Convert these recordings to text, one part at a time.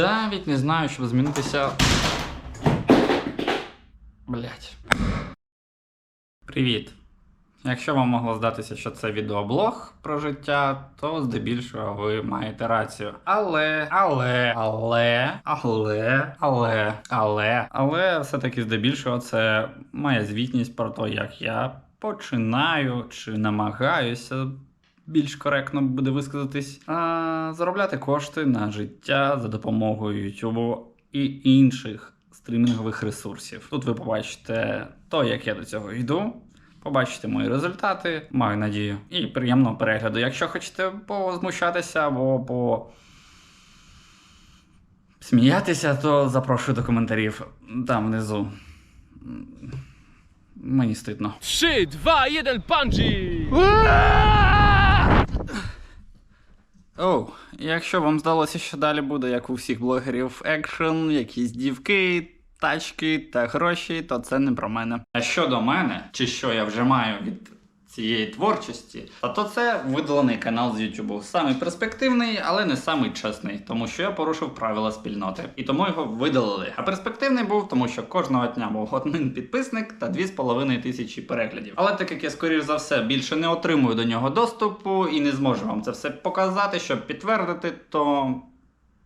навіть не знаю, щоб змінитися. Блять. Привіт. Якщо вам могло здатися, що це відеоблог про життя, то здебільшого ви маєте рацію. Але, але, але, але, але, але, але все-таки здебільшого це моя звітність про те, як я починаю чи намагаюся. Більш коректно буде висказатись, а, заробляти кошти на життя за допомогою YouTube і інших стрімінгових ресурсів. Тут ви побачите то, як я до цього йду. Побачите мої результати, маю надію. І приємного перегляду. Якщо хочете позмущатися або по сміятися, то запрошую до коментарів там внизу. Мені стидно. 3, 2, 1, бungee! Оу, якщо вам здалося, що далі буде, як у всіх блогерів, екшен, якісь дівки, тачки та гроші, то це не про мене. А щодо мене, чи що я вже маю від цієї творчості, та то це видалений канал з YouTube. Самий перспективний, але не самий чесний, тому що я порушив правила спільноти. І тому його видалили. А перспективний був, тому що кожного дня був один підписник та 2,5 тисячі переглядів. Але так як я, скоріш за все, більше не отримую до нього доступу і не зможу вам це все показати, щоб підтвердити, то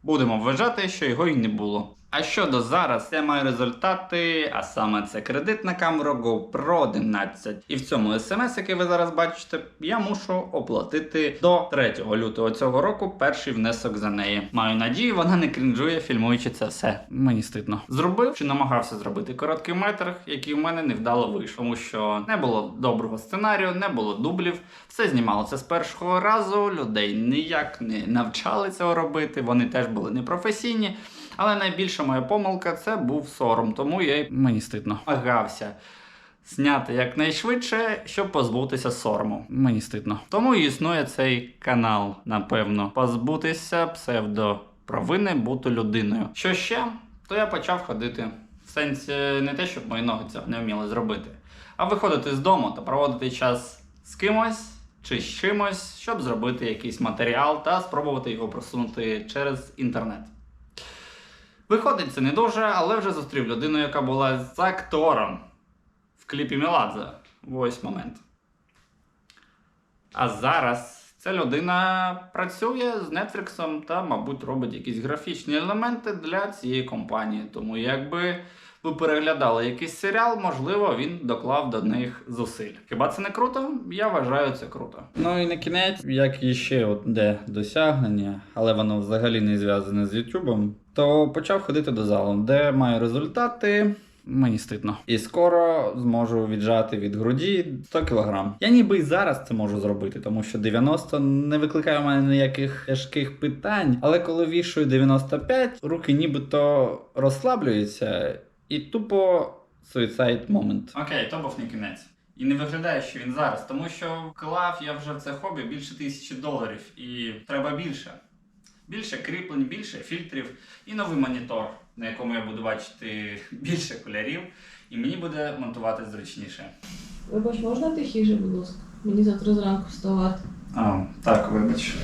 будемо вважати, що його й не було. А щодо зараз, я маю результати, а саме це кредит на камеру GoPro 11. І в цьому смс, який ви зараз бачите, я мушу оплатити до 3 лютого цього року перший внесок за неї. Маю надію, вона не крінжує, фільмуючи це все. Мені стидно. Зробив чи намагався зробити короткий метр, який в мене невдало вийшов, тому що не було доброго сценарію, не було дублів. Все знімалося з першого разу. Людей ніяк не навчали цього робити. Вони теж були непрофесійні. Але найбільша моя помилка це був сором, тому я й мені стидно намагався зняти якнайшвидше, щоб позбутися сорому. Мені стидно. Тому існує цей канал, напевно, позбутися псевдопровини бути людиною. Що ще? То я почав ходити. В сенсі не те, щоб мої ноги цього не вміли зробити, а виходити з дому та проводити час з кимось чи з чимось, щоб зробити якийсь матеріал та спробувати його просунути через інтернет. Виходить, це не дуже, але вже зустрів людину, яка була з актором в кліпі Меладзе. Ось момент. А зараз ця людина працює з Netflix та, мабуть, робить якісь графічні елементи для цієї компанії. Тому якби ви переглядали якийсь серіал, можливо, він доклав до них зусиль. Хіба це не круто? Я вважаю це круто. Ну і на кінець, як іще от де досягнення, але воно взагалі не зв'язане з Ютубом, то почав ходити до залу, де маю результати. Мені стидно. І скоро зможу віджати від груді 100 кг. Я ніби і зараз це можу зробити, тому що 90 не викликає у мене ніяких тяжких питань. Але коли вішую 95, руки нібито розслаблюються і тупо суїцайд момент. Окей, то був не кінець. І не виглядає, що він зараз, тому що вклав я вже в це хобі більше тисячі доларів, і треба більше. Більше кріплень, більше фільтрів і новий монітор, на якому я буду бачити більше кольорів, і мені буде монтувати зручніше. Вибач, можна тихіше, будь ласка? Мені завтра зранку вставати. А, так, вибач.